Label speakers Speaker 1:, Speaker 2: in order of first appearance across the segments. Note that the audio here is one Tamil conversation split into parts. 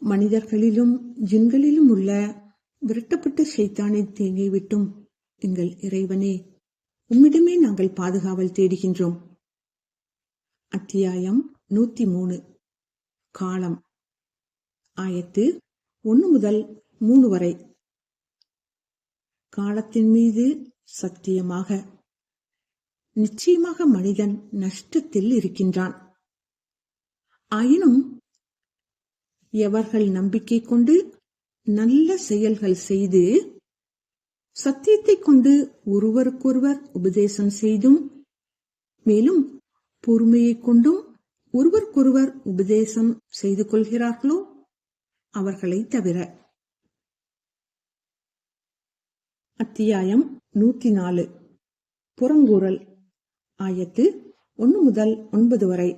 Speaker 1: மனிதர்களிலும் ஜின்களிலும் உள்ள விரட்டப்பட்ட சைத்தானை தேங்கி விட்டும் எங்கள் இறைவனே உம்மிடமே நாங்கள் பாதுகாவல் தேடுகின்றோம். அத்தியாயம் நூத்தி மூணு காலம். ஆயத்து ஒன்று முதல் மூணு வரை. காலத்தின் மீது சத்தியமாக நிச்சயமாக மனிதன் நஷ்டத்தில் இருக்கின்றான். ஆயினும் எவர்கள் நம்பிக்கை கொண்டு நல்ல செயல்கள் செய்து சத்தியத்தை கொண்டு ஒருவருக்கொருவர் உபதேசம் செய்தும் மேலும் பொறுமையை கொண்டும் ஒருவருக்கொருவர் உபதேசம் செய்து கொள்கிறார்களோ அவர்களை தவிர. அத்தியாயம் நூத்தி நாலு புறங்கூறல். ஆயத்து ஒன்று முதல் ஒன்பது வரை.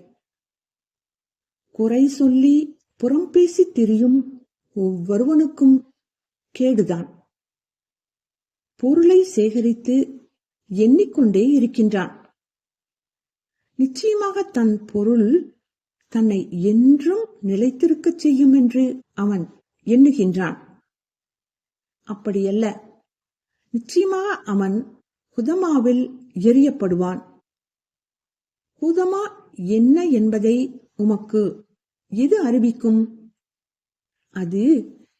Speaker 1: குறை சொல்லி புறம் பேசி திரியும் ஒவ்வொருவனுக்கும் கேடுதான். பொருளை சேகரித்து எண்ணிக்கொண்டே இருக்கின்றான். நிச்சயமாக தன் பொருள் தன்னை என்றும் நிலைத்திருக்கச் செய்யும் என்று அவன் எண்ணுகின்றான். அப்படியல்ல. நிச்சயமாக அவன் ஹுதமாவில் எரியப்படுவான் ஹுதமா என்ன என்பதை உமக்கு எது அறிவிக்கும்? அது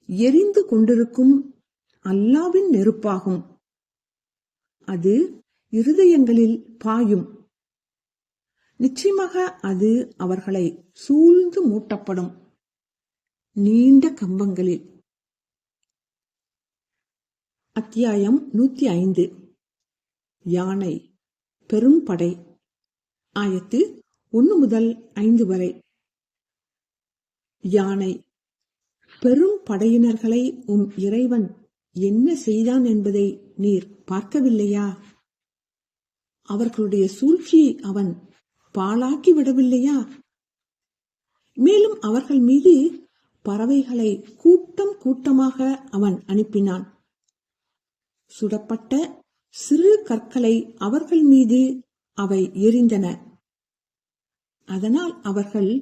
Speaker 1: எரிந்து கொண்டிருக்கும் அல்லாவின் நெருப்பாகும். அது இருதயங்களில் பாயும். நிச்சயமாக அது அவர்களை சூழ்ந்து மூட்டப்படும். நீண்ட கம்பங்களில். அத்தியாயம் நூத்தி ஐந்து. யானை பெரும் படை. ஆயத்து ஒன்று முதல் ஐந்து வரை. யானை. பெரும் படையினர்களை உம் இறைவன் என்ன செய்தான் என்பதை நீர் பார்க்கவில்லையா? அவர்களுடைய சூழ்ச்சியை அவன் பாழாக்கி விடவில்லையா? மேலும் அவர்கள் மீது பறவைகளை கூட்டம் கூட்டமாக அவன் அனுப்பினான். சுடப்பட்ட சிறு கற்களை அவர்கள் மீது அவை எரிந்தன. அதனால் அவர்கள்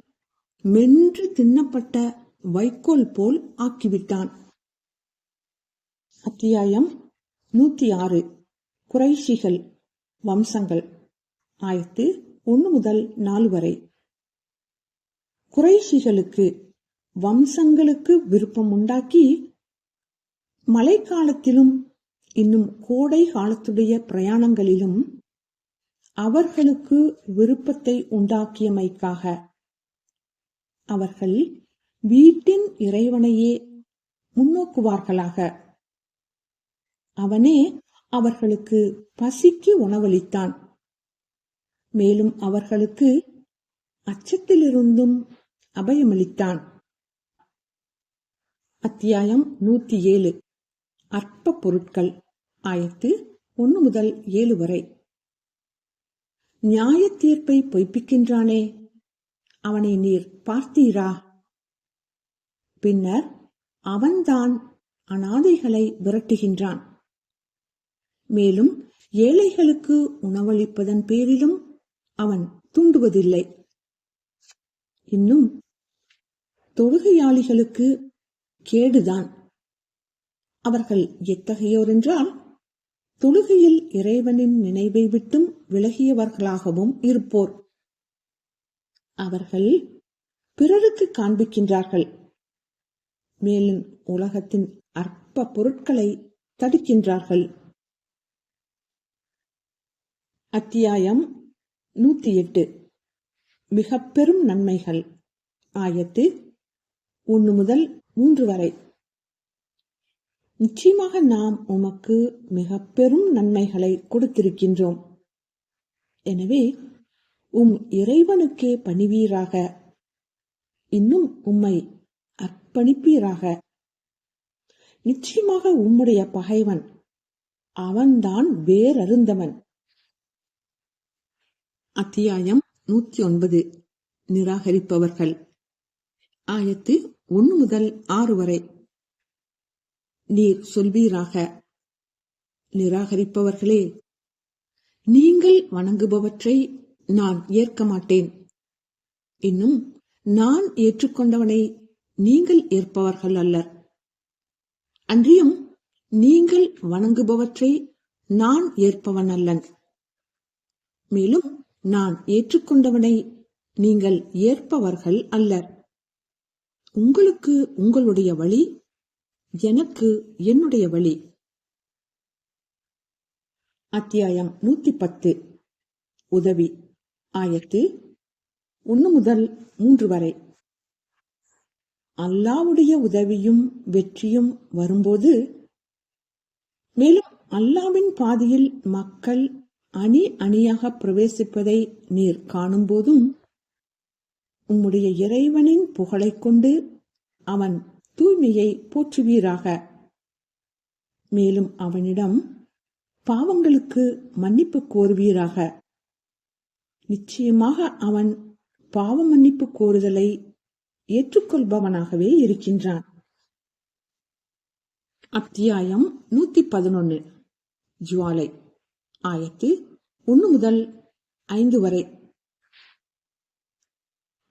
Speaker 1: மென்று தின்னப்பட்ட வைக்கோல் போல் ஆக்கிவிட்டான். அத்தியாயம் நூத்தி ஆறு குறைஷிகள் வம்சங்கள். ஆயத்து ஒன்று முதல் நாலு வரை. குறைஷிகளுக்கு வம்சங்களுக்கு விருப்பம் உண்டாக்கி மழைக்காலத்திலும் இன்னும் கோடை காலத்துடைய பிரயாணங்களிலும் அவர்களுக்கு விருப்பத்தை உண்டாக்கியமைக்காக அவர்கள் வீட்டின் இறைவனையே முன்னோக்குவார்களாக. அவனே அவர்களுக்கு பசிக்கு உணவளித்தான். மேலும் அவர்களுக்கு அச்சத்திலிருந்தும் அபயமளித்தான். அத்தியாயம் நூத்தி ஏழு அற்ப பொருட்கள் ஆயத்து ஒன்று முதல் ஏழு வரை. நியாய தீர்ப்பை பொய்ப்பிக்கின்றானே அவனை நீர் பார்த்தீரா? பின்னர் அவன்தான் அனாதைகளை விரட்டுகின்றான். மேலும் ஏழைகளுக்கு உணவளிப்பதன் பேரிலும் அவன் தூண்டுவதில்லை. இன்னும் தொழுகையாளிகளுக்கு கேடுதான். அவர்கள் எத்தகையோர் என்றால் தொழுகையில் இறைவனின் நினைவை விட்டும் விலகியவர்களாகவும் இருப்போர். அவர்கள் பிறருக்கு காண்பிக்கின்றார்கள். மேலும் உலகத்தின் அற்ப பொருட்களை தடுக்கின்றார்கள். அத்தியாயம் நூத்தி எட்டு மிக பெரும் நன்மைகள். ஆயத்து ஒன்று முதல் மூன்று வரை. நிச்சயமாக நாம் உமக்கு மிக பெரும் நன்மைகளை கொடுத்திருக்கின்றோம். எனவே உம் இறைவனுக்கே பணிவீராக. இன்னும் உம்மை அர்ப்பணிப்பீராக. நிச்சயமாக உம்முடைய பகைவன் அவன்தான் வேறருந்தவன். அத்தியாயம் நூத்தி ஒன்பது. நிராகரிப்பவர்கள். ஆயத்து ஒன்று முதல் ஆறு வரை. நீர் சொல்வீராக. நிராகரிப்பவர்களே நீங்கள் வணங்குபவற்றை நான் ஏற்க மாட்டேன். இன்னும் நான் ஏற்றுக்கொண்டவனை நீங்கள் ஏற்பவர்கள் அல்லர் அன்றியும் நீங்கள் வணங்குபவற்றை நான் ஏற்பவன் அல்லன் மேலும் நான் ஏற்றுக்கொண்டவனை நீங்கள் ஏற்பவர்கள் அல்லர் உங்களுக்கு உங்களுடைய வழி எனக்கு என்னுடைய வழி. அத்தியாயம் நூத்தி பத்து. உதவி. ஆயத்து ஒன்று முதல் மூன்று வரை. அல்லாவுடைய உதவியும் வெற்றியும் வரும்போது மேலும் அல்லாவின் பாதையில் மக்கள் அணி அணியாக பிரவேசிப்பதை நீர் காணும்போதும் உம்முடைய இறைவனின் புகழைக் கொண்டு அவன் தூய்மையை போற்றுவீராக. மேலும் அவனிடம் பாவங்களுக்கு மன்னிப்பு கோருவீராக. நிச்சயமாக அவன் பாவ மன்னிப்பு கோருதலை ஏற்றுக்கொள்பவனாகவே இருக்கின்றான். அத்தியாயம் நூத்தி பதினொன்னு ஜுவாலை ஆயத்து ஒன்று முதல் ஐந்து வரை.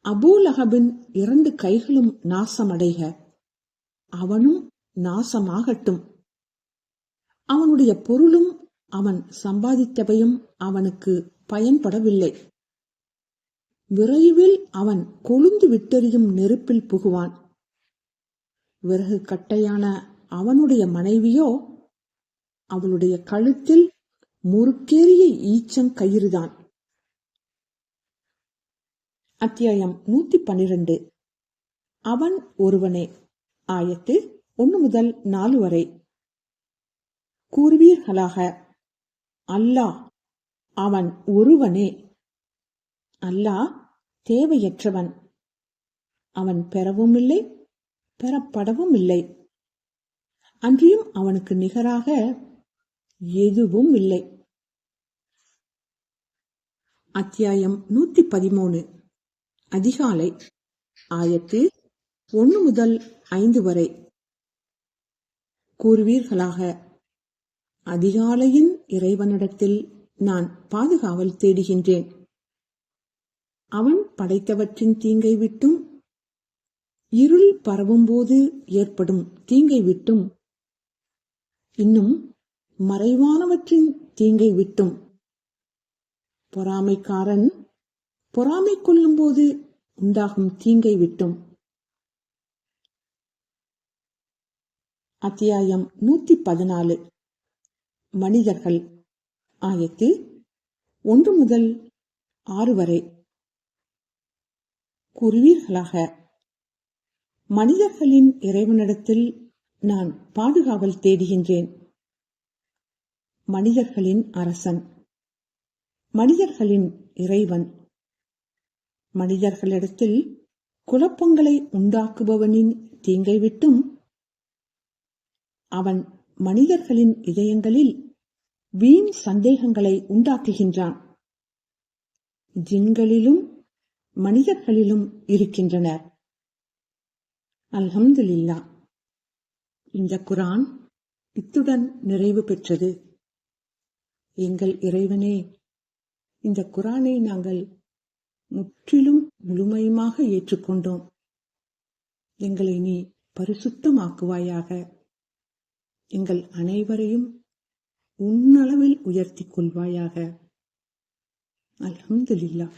Speaker 1: அபூலகபின் இரண்டு கைகளும் நாசமடைக அவனும் நாசமாகட்டும். அவனுடைய பொருளும் அவன் சம்பாதித்தவையும் அவனுக்கு பயன்படவில்லை. விரைவில் அவன் கொழுந்து விட்டெறியும் நெருப்பில் புகுவான். விறகு கட்டையான அவனுடைய மனைவியோ அவளுடைய கழுத்தில் முறுக்கேறிய ஈச்சங்கயிறுதான் அத்தியாயம் நூத்தி பனிரெண்டு அவன் ஒருவனே. ஆயத்து ஒன்று முதல் நாலு வரை. கூறுவீர்களாக. அல்லாஹ் அவன் ஒருவனே. அல்லாஹ் தேவையற்றவன். அவன் பெறவும் இல்லை பெறப்படவும் இல்லை அன்றியும் அவனுக்கு நிகராக எதுவும் இல்லை அத்தியாயம் நூத்தி பதிமூணு அதிகாலை ஆயத்து ஒன்று முதல் ஐந்து வரை. கூறுவீர்களாக அதிகாலையின் இறைவனிடத்தில் நான் பாதுகாவல் தேடுகின்றேன். அவன் படைத்தவற்றின் தீங்கை விட்டும் இருள் பரவும்போது ஏற்படும் தீங்கை விட்டும் இன்னும் மறைவானவற்றின் தீங்கை விட்டும். பொறாமைக்காரன் பொறாமை கொள்ளும்போது உண்டாகும் தீங்கை விட்டும். அத்தியாயம் நூத்தி பதினாலு. மனிதர்கள். ஆயத்து ஒன்று முதல் ஆறு வரை. கூறுவீர்களாக. மனிதர்களின் இறைவனிடத்தில் நான் பாதுகாவல் தேடுகின்றேன். மனிதர்களின் அரசன். மனிதர்களின் இறைவன். மனிதர்களிடத்தில் குழப்பங்களை உண்டாக்குபவனின் தீங்கை விட்டும் அவன் மனிதர்களின் இதயங்களில் வீண் சந்தேகங்களை உண்டாக்குகின்றான். ஜின்களிலும் மனிதர்களிலும் இருக்கின்றனர். அல்ஹம்துலில்லா இந்த குரான் இத்துடன் நிறைவு பெற்றது. எங்கள் இறைவனே இந்த குரானை நாங்கள் முற்றிலும் முழுமையுமாக ஏற்றுக்கொண்டோம். எங்களை நீ பரிசுத்தமாக்குவாயாக. எங்கள் அனைவரையும் உன்னளவில் உயர்த்திக் கொள்வாயாக. அலமதுல்லா